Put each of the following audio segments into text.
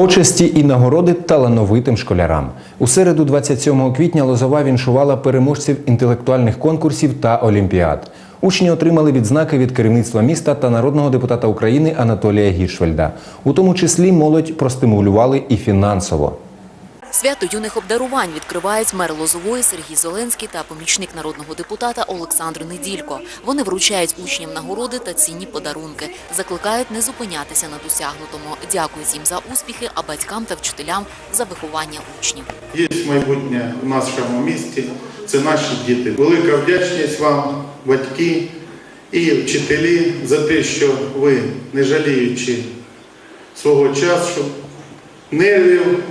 Почесті і нагороди талановитим школярам. У середу, 27 квітня, Лозова віншувала переможців інтелектуальних конкурсів та олімпіад. Учні отримали відзнаки від керівництва міста та народного депутата України Анатолія Гіршвельда. У тому числі молодь простимулювали і фінансово. Свято юних обдарувань відкривають мер Лозової Сергій Зеленський та помічник народного депутата Олександр Неділько. Вони вручають учням нагороди та цінні подарунки, закликають не зупинятися на досягнутому. Дякують їм за успіхи, а батькам та вчителям за виховання учнів. Є майбутнє в нашому місті, це наші діти. Велика вдячність вам, батьки і вчителі, за те, що ви, не жаліючи свого часу, нервів,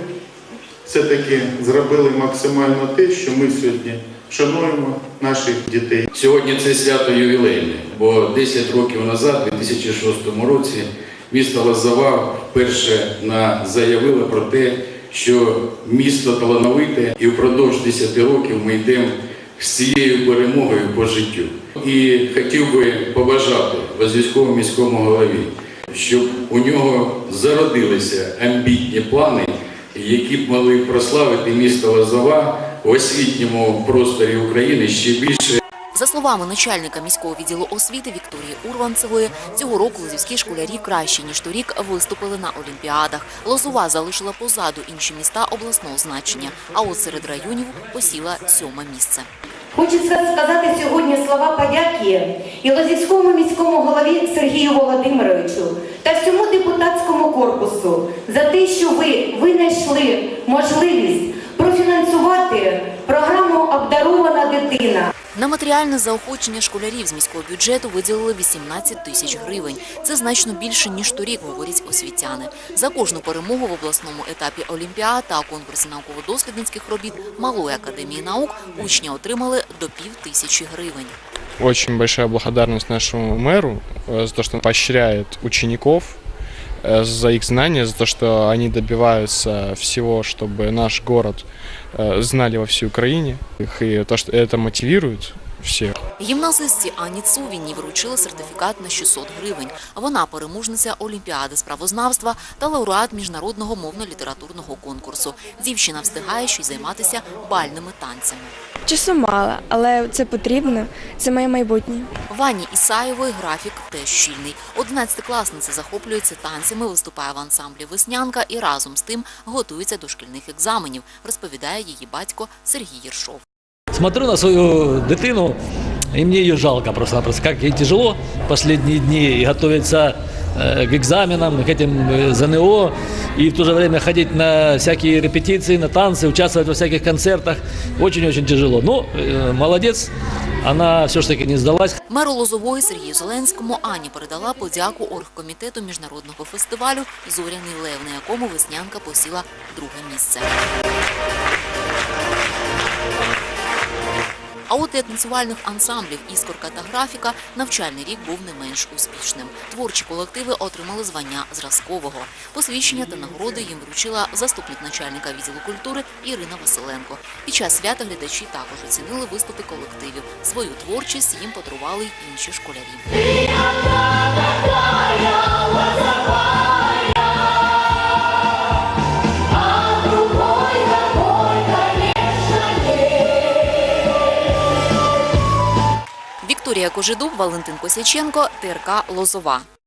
все-таки зробили максимально те, що ми сьогодні шануємо наших дітей. Сьогодні це свято ювілейне, бо 10 років назад, у 2006 році, місто Лозова вперше заявило про те, що місто талановите, і впродовж 10 років ми йдемо з цією перемогою по життю. І хотів би побажати Возв'язковому міському голові, щоб у нього зародилися амбітні плани, які б могли прославити місто Лозова в освітньому просторі України ще більше За словами начальника міського відділу освіти Вікторії Урванцевої, цього року лозівські школярі краще ніж торік виступили на олімпіадах. Лозова залишила позаду інші міста обласного значення, а от серед районів посіла сьоме місце. Хочеться сказати сьогодні слова подяки і Лозівському міському голові Сергію Володимировичу та всьому депутатському корпусу за те, що ви винайшли можливість профінансувати програму Обдарована дитина. На матеріальне заохочення школярів з міського бюджету виділили 18 тисяч гривень. Це значно більше ніж торік, говорять освітяни. За кожну перемогу в обласному етапі олімпіад та конкурсі науково-дослідницьких робіт Малої академії наук учні отримали до пів тисячі гривень. Очень большая благодарность нашему мэру э, за то, что он поощряет учеников э, за их знания, за то, что они добиваются всего, чтобы наш город э, знали во всей Украине. Их И то, что это мотивирует всех. Гімназистці Ані Цувіні вручили сертифікат на 600 гривень. Вона переможниця Олімпіади з правознавства та лауреат міжнародного мовно-літературного конкурсу. Дівчина встигає ще й займатися бальними танцями. Часу мало, але це потрібно. Це моє майбутнє. Вані Ісаєвої графік теж щільний. Одинадцятикласниця захоплюється танцями, виступає в ансамблі Веснянка і разом з тим готується до шкільних екзаменів, розповідає її батько Сергій Єршов. Смотрю на свою дитину, и мне ее жалко просто-напросто. Как ей тяжело последние дни и готовиться э, к экзаменам, к этим э, ЗНО, и в то же время ходить на всякие репетиции, на танцы, участвовать во всяких концертах. Очень-очень тяжело. Ну, э, молодец, она все-таки не сдалась. Меру Лозової Сергію Зеленському Ані передала подяку оргкомітету міжнародного фестивалю Зоряний лев, на якому веснянка посіла друге місце. А от для танцювальних ансамблів «Іскорка» та «Графіка» навчальний рік був не менш успішним. Творчі колективи отримали звання зразкового. Посвідчення та нагороди їм вручила заступник начальника відділу культури Ірина Василенко. Під час свята глядачі також оцінили виступи колективів. Свою творчість їм подарували й інші школярі. Вікторія Кожедуб, Валентин Косяченко, ТРК Лозова.